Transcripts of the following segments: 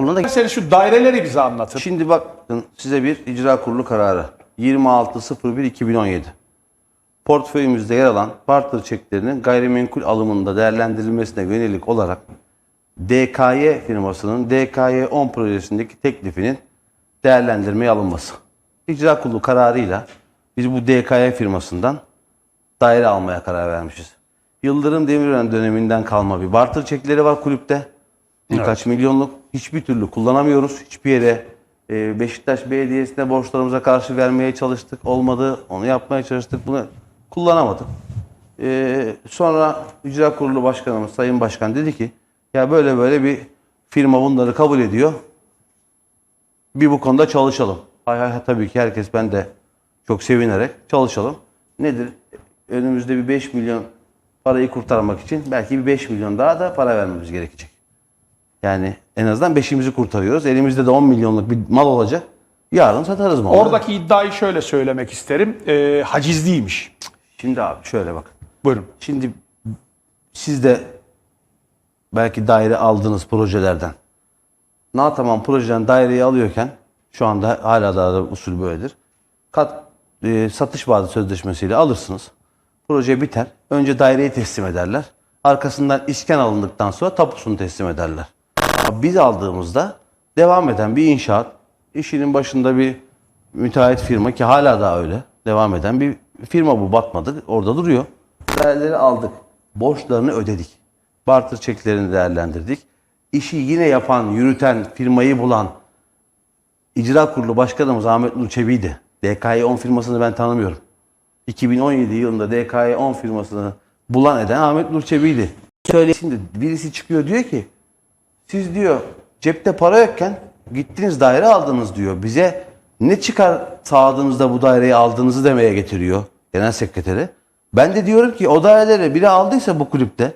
kurulunda Sen şu daireleri bize anlatın. Şimdi bakın size bir icra kurulu kararı. 26.01.2017. Portföyümüzde yer alan barter çeklerinin gayrimenkul alımında değerlendirilmesine yönelik olarak DKY firmasının DKY 10 projesindeki teklifinin değerlendirmeye alınması. İcra kurulu kararıyla biz bu DKY firmasından daire almaya karar vermişiz. Yıldırım Demirören döneminden kalma bir barter çekleri var kulüpte. Birkaç milyonluk hiçbir türlü kullanamıyoruz. Hiçbir yere e, Beşiktaş Belediyesi'ne borçlarımıza karşı vermeye çalıştık. Olmadı. Onu yapmaya çalıştık. Bunu kullanamadık. E, sonra İcra Kurulu Başkanımız Sayın Başkan dedi ki ya böyle böyle bir firma bunları kabul ediyor. Bir bu konuda çalışalım. Hay hay tabii ki herkes ben de çok sevinerek çalışalım. Nedir? Önümüzde bir 5 milyon parayı kurtarmak için belki bir 5 milyon daha da para vermemiz gerekecek. Yani en azından beşimizi kurtarıyoruz. Elimizde de 10 milyonluk bir mal olacak. Yarın satarız malı. Oradaki iddiayı şöyle söylemek isterim. Ee, hacizliymiş. Şimdi abi şöyle bak. Buyurun. Şimdi siz de belki daire aldınız projelerden. Nataman projeden daireyi alıyorken şu anda hala da usul böyledir. Kat, e, satış vaadi sözleşmesiyle alırsınız. Proje biter. Önce daireyi teslim ederler. Arkasından iskan alındıktan sonra tapusunu teslim ederler. Biz aldığımızda devam eden bir inşaat, işinin başında bir müteahhit firma ki hala daha öyle devam eden bir firma bu batmadı. Orada duruyor. Daireleri aldık. Borçlarını ödedik. Barter çeklerini değerlendirdik. İşi yine yapan, yürüten, firmayı bulan İcra Kurulu Başkanımız Ahmet Nur Çebi'ydi. DKY 10 firmasını ben tanımıyorum. 2017 yılında DKY 10 firmasını bulan eden Ahmet Nur Çebi'ydi. Şimdi birisi çıkıyor diyor ki siz diyor cepte para yokken gittiniz daire aldınız diyor. Bize ne çıkar sağladığınızda bu daireyi aldığınızı demeye getiriyor genel sekreteri. Ben de diyorum ki o daireleri biri aldıysa bu kulüpte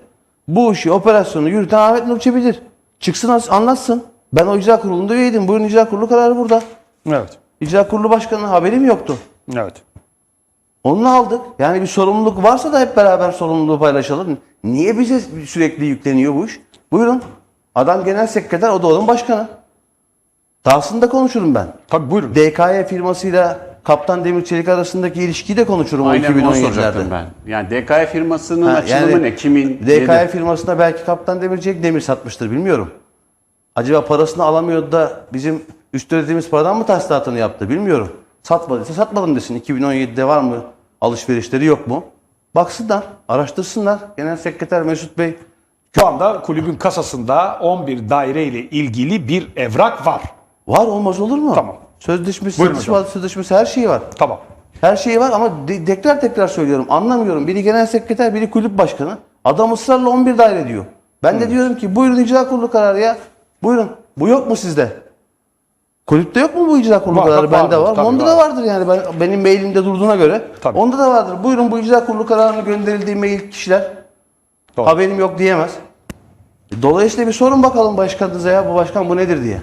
bu işi operasyonu yürüten Ahmet Nur Çebi'dir. Çıksın anlatsın. Ben o icra kurulunda üyeydim. Buyurun icra kurulu kararı burada. Evet. İcra kurulu başkanının haberim yoktu. Evet. Onu aldık. Yani bir sorumluluk varsa da hep beraber sorumluluğu paylaşalım. Niye bize sürekli yükleniyor bu iş? Buyurun. Adam genel sekreter, o da onun başkanı. Dahasını da konuşurum ben. Tabii buyurun. DKY firmasıyla Kaptan Demir Çelik arasındaki ilişkiyi de konuşurum o Aynen onu 2017'lerde. soracaktım ben. Yani DKE firmasının Ha, açılımı ne? Kimin? DKY nedir? firmasına belki Kaptan Demir Çelik demir satmıştır bilmiyorum. Acaba parasını alamıyordu da bizim üst ödediğimiz paradan mı tahsilatını yaptı bilmiyorum. Satmadıysa satmadım desin. 2017'de var mı? Alışverişleri yok mu? Baksınlar, araştırsınlar. Genel Sekreter Mesut Bey Şu anda kulübün kasasında 11 daire ile ilgili bir evrak var. var olmaz olur mu? Tamam. Sözleşmesi, Buyurun vaadi sözleşmesi her şeyi var. Tamam. Her şeyi var ama de- tekrar tekrar söylüyorum anlamıyorum. Biri genel sekreter, biri kulüp başkanı. Adam ısrarla 11 daire diyor. Ben de diyorum ki buyurun icra kurulu kararı ya. Buyurun. Bu yok mu sizde? Kulüpte yok mu bu icra kurulu Var, kararı? Bende var. tabii Onda var. da vardır yani. Ben, benim mailimde durduğuna göre. Tabii. Onda da vardır. Buyurun bu icra kurulu kararını gönderildiği mail kişiler. Doğru. Haberim yok diyemez. Dolayısıyla bir sorun bakalım başkanınıza ya bu başkan bu nedir diye.